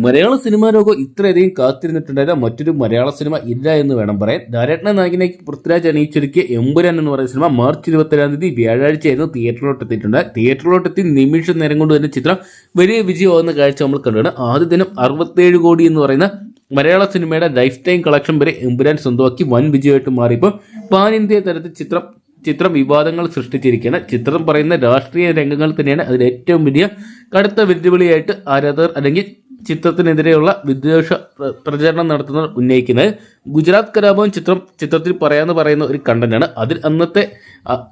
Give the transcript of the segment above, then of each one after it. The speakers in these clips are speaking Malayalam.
മലയാള സിനിമാ ലോകം ഇത്രയധികം കാത്തിരുന്നിട്ടുണ്ടായിരുന്ന മറ്റൊരു മലയാള സിനിമ ഇല്ല എന്ന് വേണം പറയാൻ. ഡയറക്ടർ നായകനായി പൃഥ്വിരാജ് അണിയിച്ചൊരുക്കിയ എമ്പുരാൻ എന്ന് പറയുന്ന സിനിമ മാർച്ച് ഇരുപത്തേഴാം തീയതി വ്യാഴാഴ്ചയായിരുന്നു തിയേറ്ററിലോട്ട് എത്തിയിട്ടുണ്ട് തിയേറ്ററിലോട്ട് എത്തി നിമിഷ നേരം കൊണ്ട് തന്നെ ചിത്രം വലിയ വിജയമാകുന്ന കാഴ്ച നമ്മൾ കണ്ടതാണ് ആദ്യ ദിനം അറുപത്തേഴ് കോടി എന്ന് പറയുന്ന മലയാള സിനിമയുടെ ലൈഫ് ടൈം കളക്ഷൻ വരെ എമ്പുരാൻ സ്വന്തമാക്കി വൻ വിജയമായിട്ട് മാറിയപ്പോൾ പാൻ ഇന്ത്യ തരത്തിൽ ചിത്രം ചിത്രം വിവാദങ്ങൾ സൃഷ്ടിച്ചിരിക്കുകയാണ്. ചിത്രം പറയുന്ന രാഷ്ട്രീയ രംഗങ്ങൾ തന്നെയാണ് അതിൽ ഏറ്റവും വലിയ കടുത്ത വെല്ലുവിളിയായിട്ട് ആരാധകർ അല്ലെങ്കിൽ ചിത്രത്തിനെതിരെയുള്ള വിദ്വേഷ പ്ര- പ്രചരണം നടത്തുന്നവർ ഉന്നയിക്കുന്നത് ഗുജറാത്ത് കലാപം ചിത്രം ചിത്രത്തിൽ പറയാന്ന് പറയുന്ന ഒരു കണ്ടന്റാണ്. അതിൽ അന്നത്തെ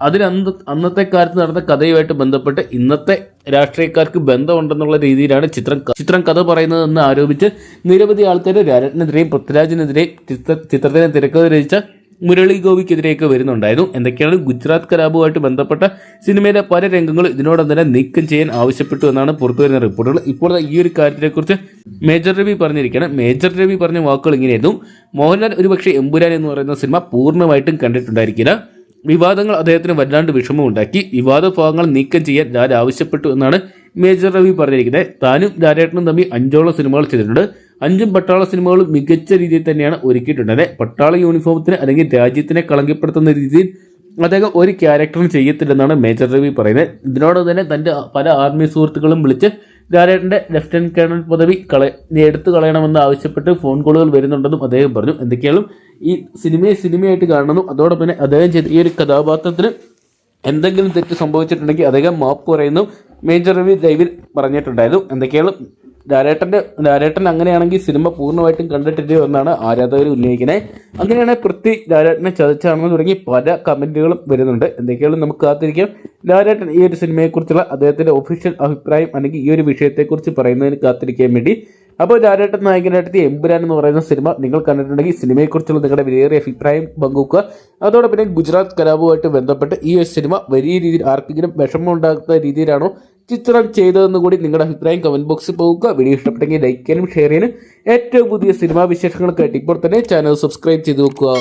അതിൽ അന്ന് അന്നത്തെ കാലത്ത് നടന്ന കഥയുമായിട്ട് ബന്ധപ്പെട്ട് ഇന്നത്തെ രാഷ്ട്രീയക്കാർക്ക് ബന്ധമുണ്ടെന്നുള്ള രീതിയിലാണ് ചിത്രം ചിത്രം കഥ പറയുന്നതെന്ന് ആരോപിച്ച് നിരവധി ആൾക്കാർ രാജനെതിരെയും പൃഥ്വിരാജിനെതിരെയും ചിത്ര ചിത്രത്തിന് തിരക്കഥ രചിച്ച മുരളി ഗോപിക്കെതിരെയൊക്കെ വരുന്നുണ്ടായിരുന്നു. എന്തൊക്കെയാണ് ഗുജറാത്ത് കലാപവുമായിട്ട് ബന്ധപ്പെട്ട സിനിമയിലെ പല രംഗങ്ങളും ഇതിനോടൊപ്പം തന്നെ നീക്കം ചെയ്യാൻ ആവശ്യപ്പെട്ടു എന്നാണ് പുറത്തുവരുന്ന റിപ്പോർട്ടുകൾ. ഇപ്പോൾ ഈ ഒരു കാര്യത്തെക്കുറിച്ച് മേജർ രവി പറഞ്ഞിരിക്കുകയാണ്. മേജർ രവി പറഞ്ഞ വാക്കുകൾ ഇങ്ങനെയായിരുന്നു. മോഹൻലാൽ ഒരുപക്ഷെ എമ്പുരാൻ എന്ന് പറയുന്ന സിനിമ പൂർണമായിട്ടും കണ്ടിട്ടുണ്ടായിരിക്കില്ല. വിവാദങ്ങൾ അദ്ദേഹത്തിന് വല്ലാണ്ട് വിഷമമുണ്ടാക്കി വിവാദ ഭാഗങ്ങൾ നീക്കം ചെയ്യാൻ ലാൽ ആവശ്യപ്പെട്ടു എന്നാണ് മേജർ രവി പറഞ്ഞിരിക്കുന്നത്. താനും ലാലേട്ടനും തമ്മിൽ അഞ്ചോളം സിനിമകൾ ചെയ്തിട്ടുണ്ട്. അഞ്ചും പട്ടാള സിനിമകളും മികച്ച രീതിയിൽ തന്നെയാണ് ഒരുക്കിയിട്ടുള്ളത്. പട്ടാള യൂണിഫോമത്തിന് അല്ലെങ്കിൽ രാജ്യത്തിനെ കളങ്കപ്പെടുത്തുന്ന രീതിയിൽ അദ്ദേഹം ഒരു ക്യാരക്ടറും ചെയ്യത്തില്ലെന്നാണ് മേജർ രവി പറയുന്നത്. ഇതിനോട് തന്നെ തന്റെ പല ആർമി സുഹൃത്തുക്കളും വിളിച്ച് ഗാരേട്ടന്റെ ലഫ്റ്റനന്റ് കേണൽ പദവി കള എടുത്തു കളയണമെന്ന് ആവശ്യപ്പെട്ട് ഫോൺ കോളുകൾ വരുന്നുണ്ടെന്നും അദ്ദേഹം പറഞ്ഞു. എന്തൊക്കെയാലും ഈ സിനിമയെ സിനിമയായിട്ട് കാണണമെന്നും അതോടൊപ്പം തന്നെ അദ്ദേഹം ചെയ്ത ഈ ഒരു കഥാപാത്രത്തിന് എന്തെങ്കിലും തെറ്റ് സംഭവിച്ചിട്ടുണ്ടെങ്കിൽ അദ്ദേഹം മാപ്പ് പറയുന്നു. മേജർ രവി ദൈവിൽ പറഞ്ഞിട്ടുണ്ടായിരുന്നു. എന്തൊക്കെയാണ് ലാലേട്ടന്റെ ലാലേട്ടൻ അങ്ങനെയാണെങ്കിൽ സിനിമ പൂർണമായിട്ടും കണ്ടിട്ടില്ല എന്നാണ് ആരാധകർ ഉന്നയിക്കുന്നത് അങ്ങനെയാണെങ്കിൽ പൃഥ്വി ലാലേട്ടനെ ചതച്ചാണെന്ന് തുടങ്ങി പല കമന്റുകളും വരുന്നുണ്ട്. എന്തൊക്കെയാണ് നമുക്ക് കാത്തിരിക്കാം. ലാലേട്ടൻ ഈ ഒരു സിനിമയെക്കുറിച്ചുള്ള അദ്ദേഹത്തിന്റെ ഒഫീഷ്യൽ അഭിപ്രായം അല്ലെങ്കിൽ ഈ ഒരു വിഷയത്തെക്കുറിച്ച് പറയുന്നതിന് കാത്തിരിക്കാൻ വേണ്ടി. അപ്പോൾ ലാലേട്ടൻ നായകനായിട്ട് എമ്പുരാൻ എന്ന് പറയുന്ന സിനിമ നിങ്ങൾ കണ്ടിട്ടുണ്ടെങ്കിൽ സിനിമയെക്കുറിച്ചുള്ള നിങ്ങളുടെ വിലയേറിയ അഭിപ്രായം പങ്കുവെക്കുക. അതോടൊപ്പം ഗുജറാത്ത് കലാപവുമായിട്ട് ബന്ധപ്പെട്ട് ഈ ഒരു സിനിമ വലിയ രീതിയിൽ ആർക്കെങ്കിലും വിഷമം ഉണ്ടാക്കുന്ന രീതിയിലാണോ ചിത്രം ചെയ്തതെന്ന് കൂടി നിങ്ങളുടെ അഭിപ്രായം കമന്റ് ബോക്സിൽ പോകുക വീഡിയോ ഇഷ്ടപ്പെട്ടെങ്കിൽ ലൈക്ക് ചെയ്യാനും ഷെയർ ചെയ്യാനും. ഏറ്റവും പുതിയ സിനിമാ വിശേഷങ്ങൾക്കായിട്ട് ഇപ്പോൾ തന്നെ ചാനൽ സബ്സ്ക്രൈബ് ചെയ്ത് വെക്കുക.